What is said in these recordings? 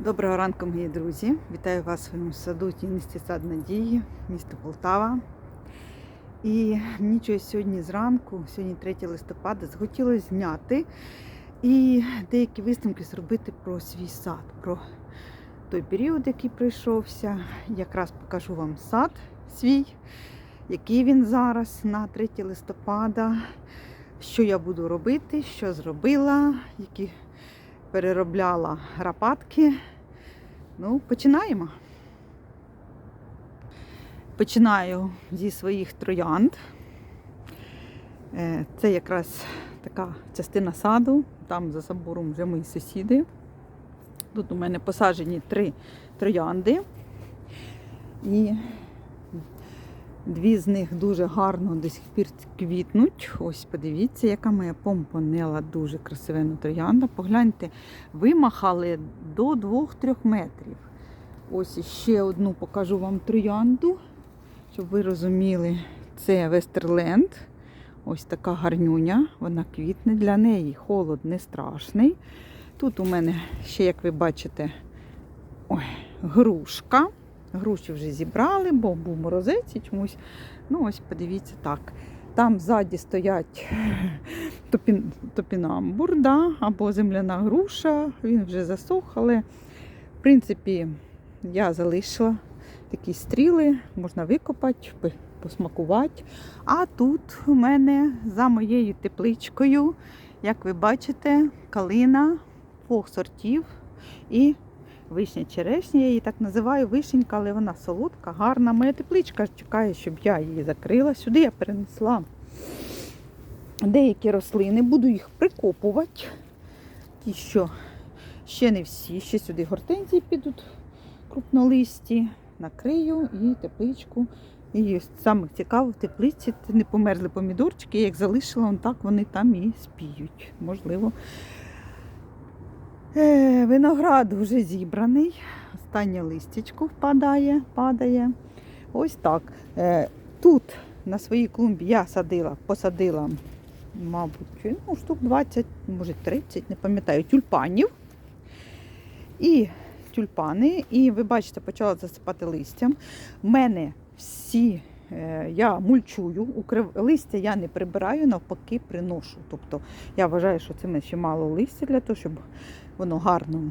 Доброго ранку, мої друзі! Вітаю вас у своєму саду Тінності сад Надії, місто Полтава. І мені щось сьогодні зранку, сьогодні 3 листопада, захотілося зняти і деякі висновки зробити про свій сад, про той період, який пройшовся. Якраз покажу вам сад свій, який він зараз на 3 листопада, що я буду робити, що зробила, які переробляла рапатки. Ну, починаємо. Починаю зі своїх троянд. Е, Це якраз така частина саду, там за забором вже мої сусіди. Тут у мене посаджені три троянди. І дві з них дуже гарно до сих пір квітнуть. Ось подивіться, яка моя помпонела дуже красивена троянда. Погляньте, вимахали до 2-3 метрів. Ось ще одну покажу вам троянду, щоб ви розуміли, це Вестерленд. Ось така гарнюня, вона квітне для неї, холод не страшний. Тут у мене ще, як ви бачите, ой, грушка. Груші вже зібрали, бо був морозець і чомусь. Ну, ось подивіться так. Там ззаді стоять топін, топінамбур, да, або земляна груша, він вже засох, але в принципі я залишила такі стріли, можна викопати, посмакувати. А тут у мене за моєю тепличкою, як ви бачите, калина двох сортів і вишня черешня. Я її так називаю вишенька, але вона солодка, гарна. Моя тепличка чекає, щоб я її закрила. Сюди я перенесла деякі рослини, буду їх прикопувати. Ті, що ще не всі, ще сюди гортензії підуть крупнолисті, накрию і тепличку. І саме цікаво, в теплиці не померзли помідорчики, я їх залишила, вон так вони там і спіють. Можливо. Е, виноград вже зібраний. Останнє листячко впадає, падає. Ось так. Е, тут на своїй клумбі я садила, посадила, мабуть, ну, штук 20, може 30, не пам'ятаю, тюльпанів. І тюльпани. І ви бачите, почала засипати листям. У мене всі я мульчую, укрив... листя я не прибираю, навпаки, приношу. Тобто я вважаю, що це ще мало листя для того, щоб воно гарно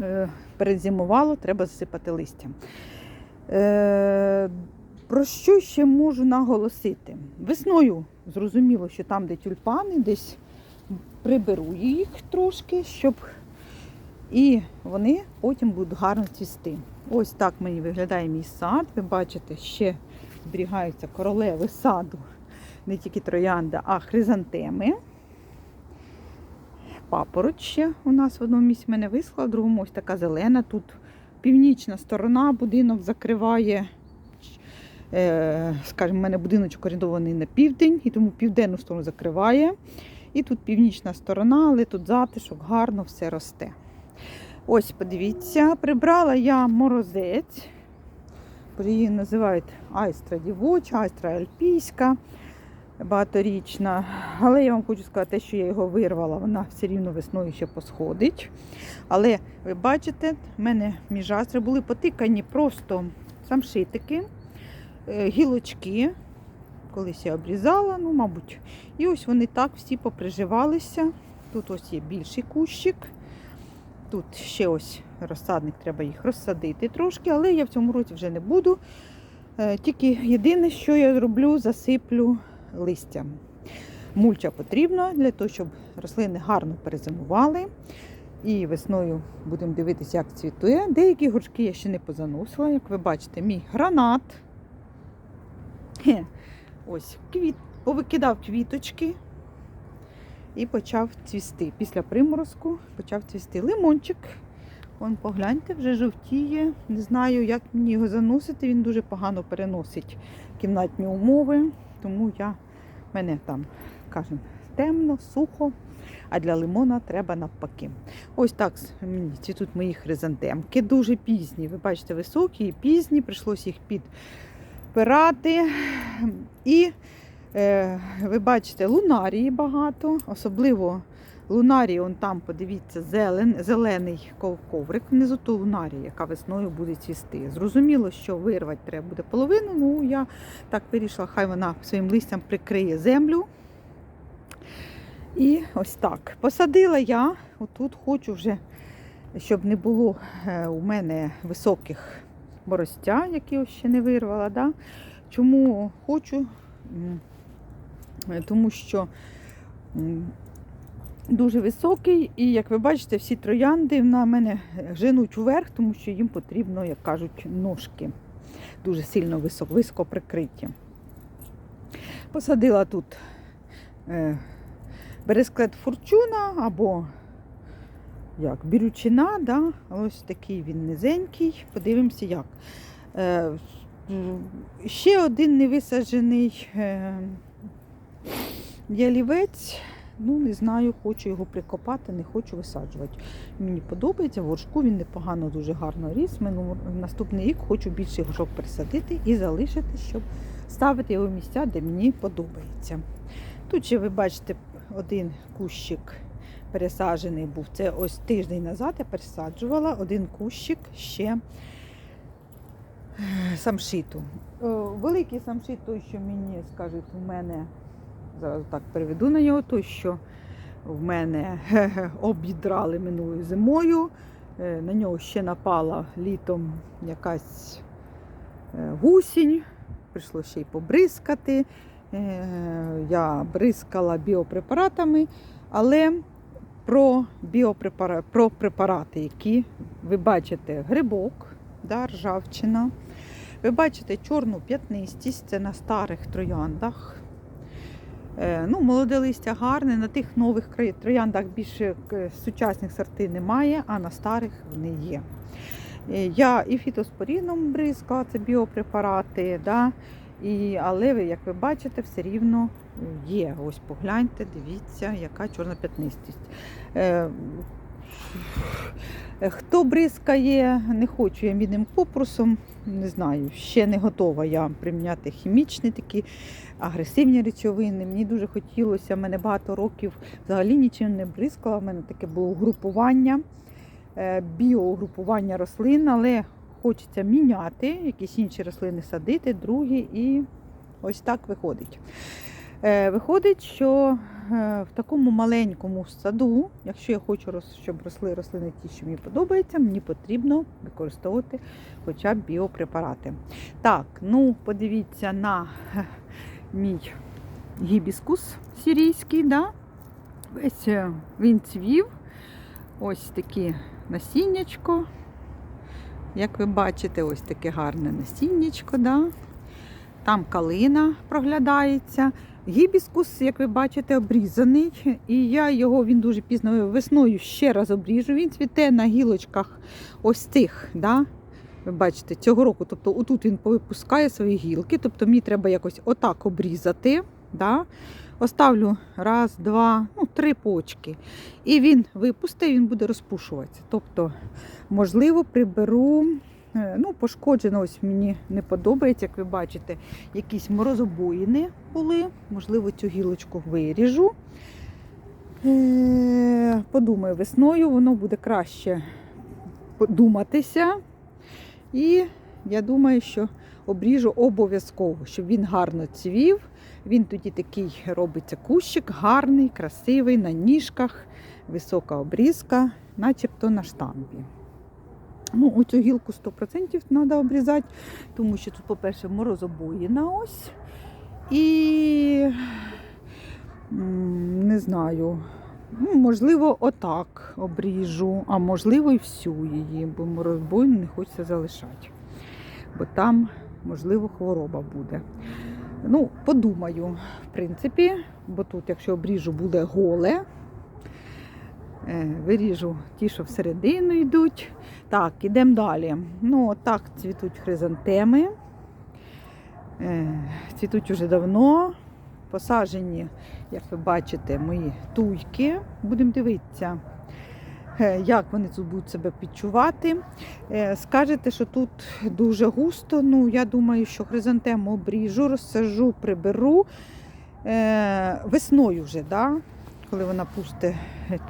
е, перезимувало, треба засипати листям. Е, про що ще можу наголосити? Весною зрозуміло, що там, де тюльпани, десь приберу їх трошки, щоб і вони потім будуть гарно цвісти. Ось так мені виглядає мій сад. Ви бачите, ще зберігаються королеви саду, не тільки троянда, а хризантеми. Папороть ще у нас в одному місці мене висла, в другому ось така зелена. Тут північна сторона, будинок закриває. Е, скажімо, у мене будиночок орендований на південь, і тому південну сторону закриває. І тут північна сторона, але тут затишок, гарно все росте. Ось, подивіться, прибрала я морозець. Її називають айстра дівоча, айстра альпійська, багаторічна. Але я вам хочу сказати, що я його вирвала, вона все рівно весною ще посходить. Але ви бачите, в мене між астри були потикані просто самшитики, е, гілочки. Колись я обрізала, ну, мабуть. І ось вони так всі поприживалися. Тут ось є більший кущик. Тут ще ось розсадник, треба їх розсадити трошки, але я в цьому році вже не буду. Е, Тільки єдине, що я зроблю, засиплю листям. Мульча потрібна для того, щоб рослини гарно перезимували. І весною будемо дивитися, як цвітує. Деякі горшки я ще не позаносила, як ви бачите, мій гранат. Ось квіт, повикидав квіточки і почав цвісти. Після приморозку почав цвісти лимончик. Вон погляньте, вже жовтіє. Не знаю, як мені його заносити. Він дуже погано переносить кімнатні умови, тому я, мене там, кажемо, темно, сухо, а для лимона треба навпаки. Ось так мені цвітуть мої хризантемки. Дуже пізні. Ви бачите, високі і пізні, прийшлося їх підпирати. І ви бачите, лунарії багато, особливо Лунарій, он там, подивіться, зелен, зелений коврик внизу то лунарія, яка весною буде цвісти. Зрозуміло, що вирвати треба буде половину, ну я так вирішила, хай вона своїм листям прикриє землю. І ось так. Посадила я, отут хочу вже, щоб не було е, у мене високих боростя, які ще не вирвала. Да? Чому хочу? Е, Тому що дуже високий, і як ви бачите, всі троянди на мене женуть вверх, тому що їм потрібно, як кажуть, ножки. Дуже сильно високо, високо прикриті. Посадила тут е, бересклет форчуна або як, бірючина, да? ось такий він низенький. Подивимося як. Е, ще один невисаджений е, ялівець. Ну, не знаю, хочу його прикопати, не хочу висаджувати. Мені подобається, в горшку він непогано, дуже гарно ріс. Минуло- Наступний рік хочу більше горшок присадити і залишити, щоб ставити його в місця, де мені подобається. Тут ще ви бачите один кущик пересаджений був. Це ось тиждень назад я пересаджувала один кущик ще е, самшиту. Великий самшит, той, що мені скажуть, у мене зараз так переведу на нього, той, що в мене обідрали минулою зимою. Е, На нього ще напала літом якась е, гусінь, прийшло ще й побризкати. Е, Я бризкала біопрепаратами, але про біопрепарати, про препарати, які ви бачите, грибок, да, ржавчина. Ви бачите чорну п'ятнистість, це на старих трояндах. Е, Ну, молоде листя гарне, на тих нових трояндах більше е, сучасних сортів немає, а на старих вони є. Е, Я і фітоспоріном бризкала, це біопрепарати, да? і, але як ви бачите, все рівно є. Ось погляньте, дивіться, яка чорна п'ятнистість. Хто бризкає, не хочу я мідним купрусом, не знаю, ще не готова я приміняти хімічні такі агресивні речовини. Мені дуже хотілося, в мене багато років взагалі нічим не бризкала. У мене таке було угрупування, біогрупування біоугрупування рослин, але хочеться міняти, якісь інші рослини садити, другі, і ось так виходить. Е, Виходить, що е, в такому маленькому саду, якщо я хочу, щоб росли рослини ті, що мені подобаються, мені потрібно використовувати хоча б біопрепарати. Так, ну подивіться на е, мій гібіскус сирійський, да? весь він цвів. Ось такі насіннячко. Як ви бачите, ось таке гарне насіннячко. Да? Там калина проглядається. Гібіскус, як ви бачите, обрізаний. І я його він дуже пізно весною ще раз обріжу. Він цвіте на гілочках ось цих. Да? Ви бачите, цього року. Тобто, отут він повипускає свої гілки. Тобто мені треба якось отак обрізати. Да? Оставлю раз, два, ну, три почки. І він випустить, він буде розпушуватися. Тобто, можливо, приберу. Е, Ну, пошкоджено, ось мені не подобається, як ви бачите, якісь морозобоїни були. Можливо, цю гілочку виріжу. Е, Подумаю, весною воно буде краще подуматися. І я думаю, що обріжу обов'язково, щоб він гарно цвів. Він тоді такий робиться кущик, гарний, красивий, на ніжках, висока обрізка, начебто на штамбі. Ну, оцю гілку 100% треба обрізати, тому що тут, по-перше, морозобоїна ось. І не знаю, ну, можливо, отак обріжу, а можливо, і всю її, бо морозобоїну не хочеться залишати. Бо там, можливо, хвороба буде. Ну, подумаю, в принципі, бо тут, якщо обріжу, буде голе. Е, Виріжу ті, що всередину йдуть. Так, ідемо далі. Ну, так цвітуть хризантеми. Е, Цвітуть уже давно. Посаджені, як ви бачите, мої туйки. Будемо дивитися, е, як вони тут будуть себе відчувати. Скажете, що тут дуже густо. Ну, я думаю, що хризантему обріжу, розсажу, приберу. Весною вже, да? Коли вона пусте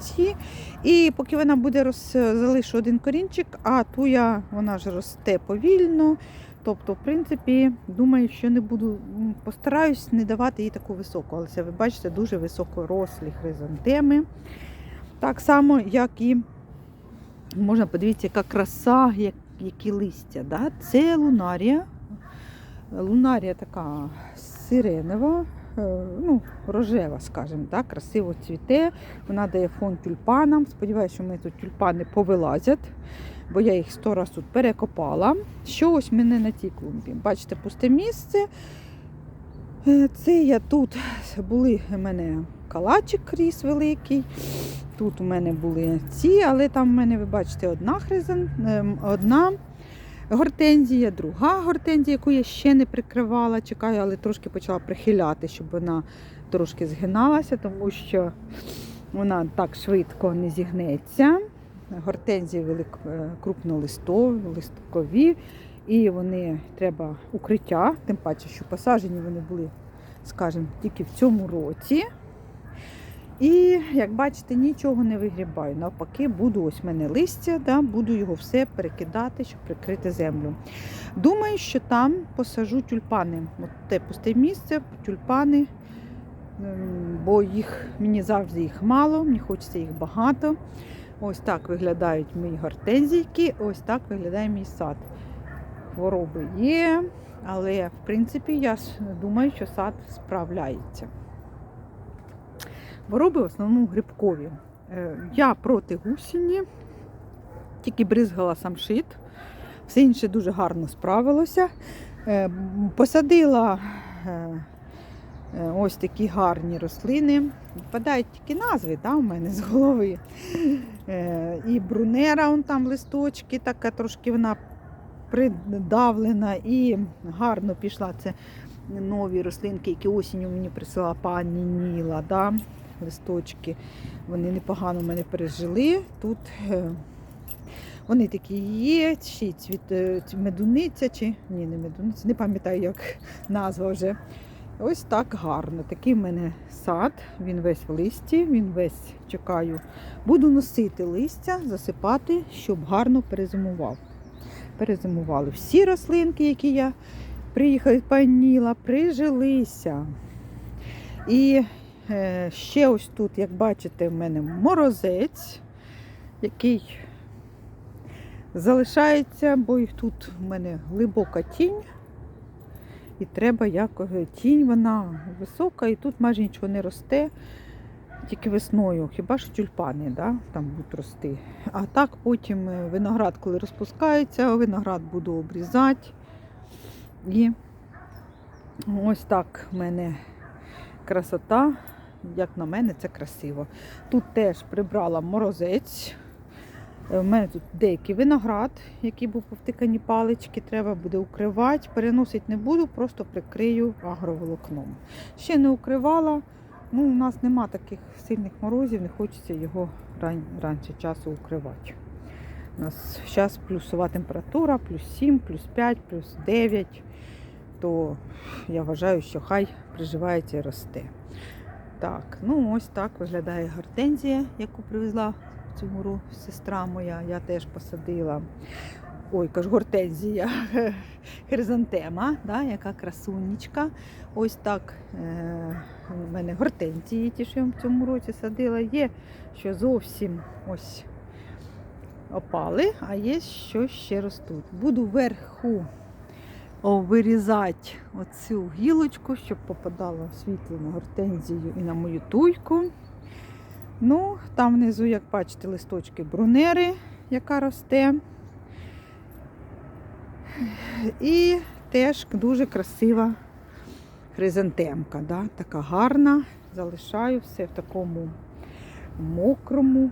ці. І поки вона буде роз... залишу один корінчик, а туя вона ж росте повільно. Тобто, в принципі, думаю, що не буду, постараюсь не давати їй таку високу. Але це ви бачите дуже високорослі хризантеми. Так само, як і можна подивитися, яка краса, як, які листя. Да? Це лунарія. Лунарія така сиренева, ну, рожева, скажімо так, красиво цвіте. Вона дає фон тюльпанам. Сподіваюся, що ми тут тюльпани повилазять, бо я їх сто раз тут перекопала. Що ось мене на цій клумбі? Бачите, пусте місце. Е, Це я тут були в мене калачик ріс великий. Тут у мене були ці, але там в мене, ви бачите, одна хризан, ем, одна гортензія, друга гортензія, яку я ще не прикривала, чекаю, але трошки почала прихиляти, щоб вона трошки згиналася, тому що вона так швидко не зігнеться. Гортензії велик, е, крупнолистові, листкові, і вони треба укриття, тим паче, що посаджені вони були, скажімо, тільки в цьому році. І, як бачите, нічого не вигрібаю. Навпаки, буду ось мене листя, да, буду його все перекидати, щоб прикрити землю. Думаю, що там посажу тюльпани. От те пусте місце, тюльпани, бо їх мені завжди їх мало, мені хочеться їх багато. Ось так виглядають мої гортензійки, ось так виглядає мій сад. Хвороби є, але в принципі я думаю, що сад справляється. Хвороби в основному грибкові. Е, Я проти гусіні, тільки бризгала самшит. Все інше дуже гарно справилося. Е, Посадила е, ось такі гарні рослини. Впадають тільки назви да, у мене з голови. І брунера, он там листочки, така трошки вона придавлена і гарно пішла. Це нові рослинки, які осінню мені присила пані Ніла. Да? Листочки. Вони непогано в мене пережили. Тут е, вони такі є, чи е, медуниця, чи ні, не медуниця, не пам'ятаю, як назва вже. Ось так гарно. Такий в мене сад, він весь в листі, він весь чекаю. Буду носити листя, засипати, щоб гарно перезимував. Перезимували всі рослинки, які я приїхала паніла, прижилися. І ще ось тут, як бачите, в мене морозець, який залишається, бо тут в мене глибока тінь. І треба якось тінь, вона висока, і тут майже нічого не росте, тільки весною. Хіба що тюльпани да, там будуть рости. А так потім е, виноград, коли розпускається, виноград буду обрізати. І ось так в мене красота. Як на мене, це красиво. Тут теж прибрала морозець. У мене тут деякий виноград, який був повтикані палички, треба буде укривати. Переносити не буду, просто прикрию агроволокном. Ще не укривала. Ну, у нас нема таких сильних морозів, не хочеться його ран... раніше часу укривати. У нас зараз плюсова температура, плюс 7, плюс 5, плюс 9, то я вважаю, що хай приживається і росте. Так, ну ось так виглядає гортензія, яку привезла в цьому році сестра моя. Я теж посадила. Ой, кажу, гортензія, хризантема, да, яка красунечка. Ось так е, у мене гортензії, ті, що я в цьому році садила, є, що зовсім ось опали, а є, що ще ростуть. Буду вверху вирізати оцю гілочку, щоб попадало світло на гортензію і на мою туйку. Ну, там внизу, як бачите, листочки брунери, яка росте. І теж дуже красива хризантемка, да? така гарна. Залишаю все в такому мокрому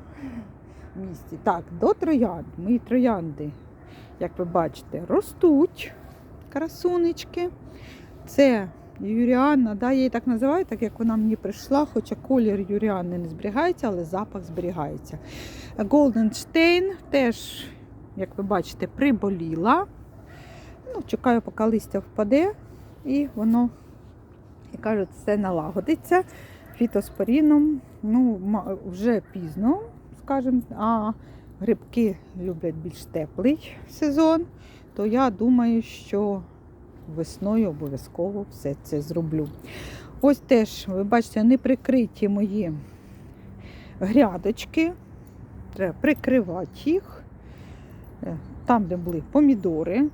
місці. Так, до троянд. Мої троянди, як ви бачите, ростуть красунечки. Це Юріанна, да, я її так називаю, так як вона мені прийшла, хоча колір Юріанни не зберігається, але запах зберігається. Голденштейн теж, як ви бачите, приболіла. Ну, Чекаю, поки листя впаде, і воно, як кажуть, все налагодиться. фітоспоріном. Ну, вже пізно, скажімо, а грибки люблять більш теплий сезон, то я думаю, що весною обов'язково все це зроблю. Ось теж, ви бачите, не прикриті мої грядочки. Треба прикривати їх. Е, Там, де були помідори.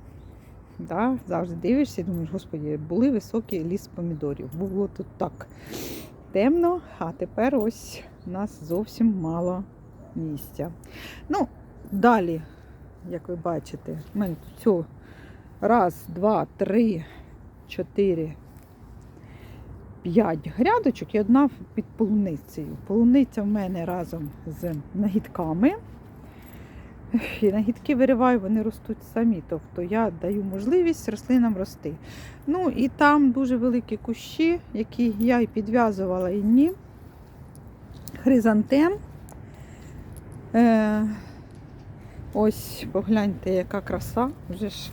Да, завжди дивишся і думаєш, господі, були високі ліс помідорів. Було тут так темно, а тепер ось у нас зовсім мало місця. Ну, далі, як ви бачите, в мене тут раз, два, три, чотири, п'ять грядочок і одна під полуницею. Полуниця в мене разом з нагідками. І нагідки вириваю, вони ростуть самі. Тобто я даю можливість рослинам рости. Ну і там дуже великі кущі, які я і підв'язувала і ні. Хризантем. Е, ось, погляньте, яка краса. Вже ж.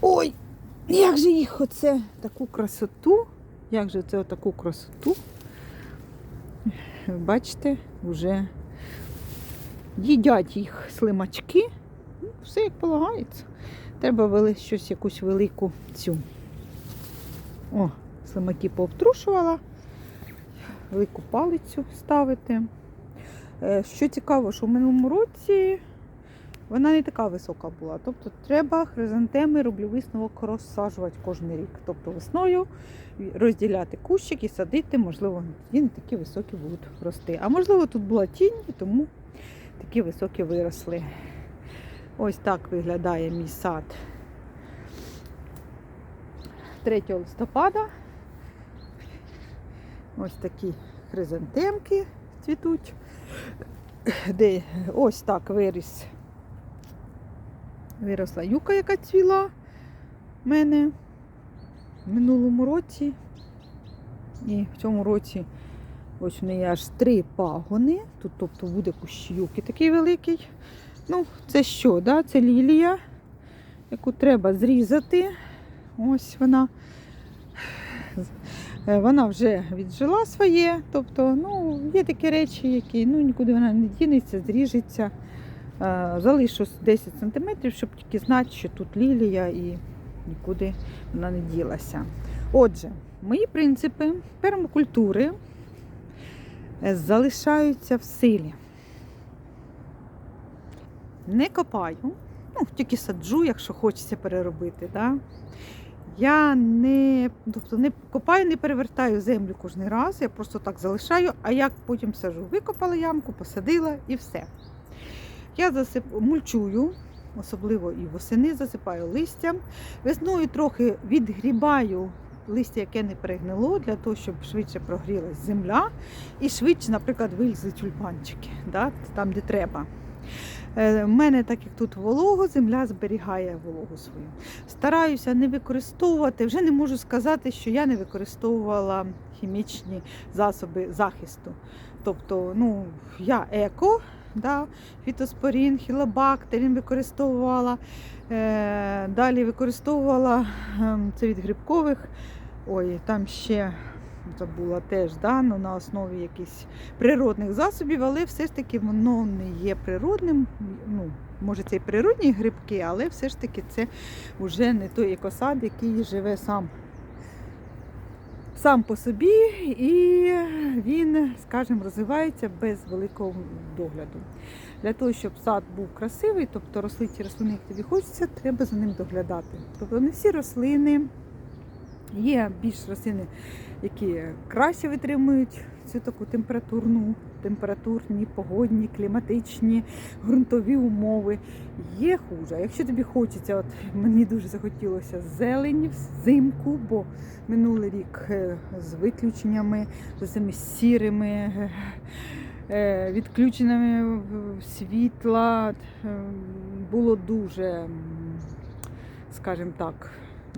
Ой! Як же їх оце таку красоту? Як же це таку красоту? Бачите, вже їдять їх слимачки. Ну, Все як полагається. Треба вели щось, якусь велику цю. О, слимаки пообтрушувала. Велику палицю ставити. Е, Що цікаво, що в минулому році вона не така висока була. Тобто треба хризантеми, роблю висновок, розсаджувати кожен рік. Тобто весною розділяти кущик і садити, можливо, тоді не такі високі будуть рости. А можливо, тут була тінь, тому такі високі виросли. Ось так виглядає мій сад 3 листопада. Ось такі хризантемки цвітуть. Де ось так виріс. Виросла юка, яка цвіла в мене в минулому році. І в цьому році ось в неї аж три пагони. Тут тобто буде кущ юки такий великий. Ну, це що? Да? Це лілія, яку треба зрізати. Ось вона. Вона вже віджила своє. Тобто, ну, є такі речі, які ну, нікуди вона не дінеться, зріжеться. Залишу 10 см, щоб тільки знати, що тут лілія і нікуди вона не ділася. Отже, мої принципи пермакультури е, залишаються в силі. Не копаю, ну, тільки саджу, якщо хочеться переробити. Да? Я не, тобто не копаю, не перевертаю землю кожен раз, я просто так залишаю, а як потім сажу. Викопала ямку, посадила і все. Я засип... мульчую, особливо і восени засипаю листям. Весною трохи відгрібаю листя, яке не перегнило, для того, щоб швидше прогрілась земля і швидше, наприклад, вилізли тюльпанчики, да, там, де треба. У мене, так як тут волого, земля зберігає вологу свою. Стараюся не використовувати, вже не можу сказати, що я не використовувала хімічні засоби захисту. Тобто, ну, я еко, да, фітоспорін, хілобактерін використовувала. Е, далі використовувала ем, це від грибкових. Ой, там ще забула теж да, ну, на основі якихось природних засобів, але все ж таки воно не є природним. Ну, може, це і природні грибки, але все ж таки це вже не той екосад, який живе сам. Сам по собі, і він, скажімо, розвивається без великого догляду. Для того, щоб сад був красивий, тобто росли ті рослини, як тобі хочеться, треба за ним доглядати. Тобто не всі рослини, є більш рослини, які краще витримують цю таку температурну, температурні, погодні, кліматичні, ґрунтові умови. Є хуже. Якщо тобі хочеться, от мені дуже захотілося зелені взимку, бо минулий рік е, з виключеннями, з цими сірими. е, е, Відключеними світла було дуже, скажімо так,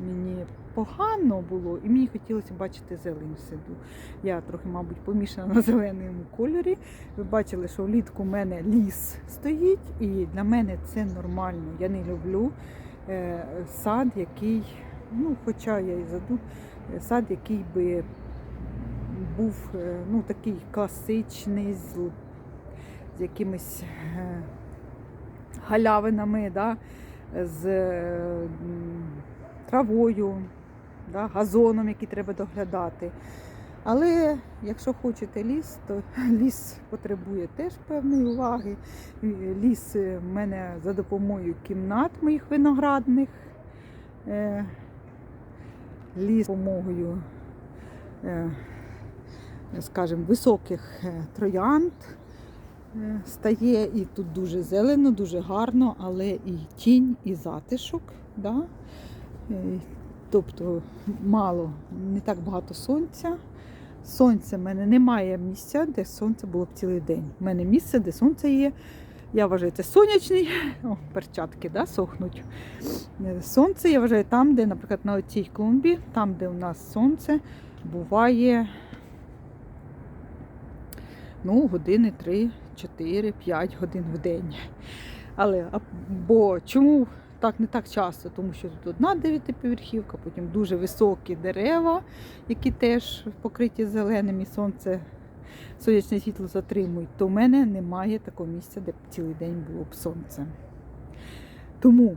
мені погано було, і мені хотілося бачити зелень в саду. Я трохи, мабуть, помішана на зеленому кольорі. Ви бачили, що влітку в мене ліс стоїть, і для мене це нормально. Я не люблю е, сад, який, ну, хоча я і заду, е, сад, який би був е, ну, такий класичний, з, з якимись галявинами, да, з травою, да, газоном, який треба доглядати. Але якщо хочете ліс, то ліс потребує теж певної уваги. Ліс е, в мене за допомогою кімнат моїх виноградних. Е, Ліс за допомогою, е, скажімо, високих троянд стає. І тут дуже зелено, дуже гарно, але і тінь, і затишок. Да? Тобто мало, не так багато сонця. Сонця в мене немає місця, де сонце було б цілий день. У мене місце, де сонце є. Я вважаю, це сонячний. О, перчатки да, сохнуть. Сонце, я вважаю, там, де, наприклад, на цій клумбі, там, де у нас сонце, буває ну, години 3, 4, 5 годин в день. Але бо чому так не так часто? Тому що тут одна дев'ятиповерхівка, потім дуже високі дерева, які теж покриті зеленим і сонце, сонячне світло затримують, то в мене немає такого місця, де б цілий день було б сонце. Тому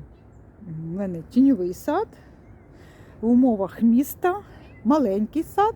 в мене тіньовий сад в умовах міста, маленький сад,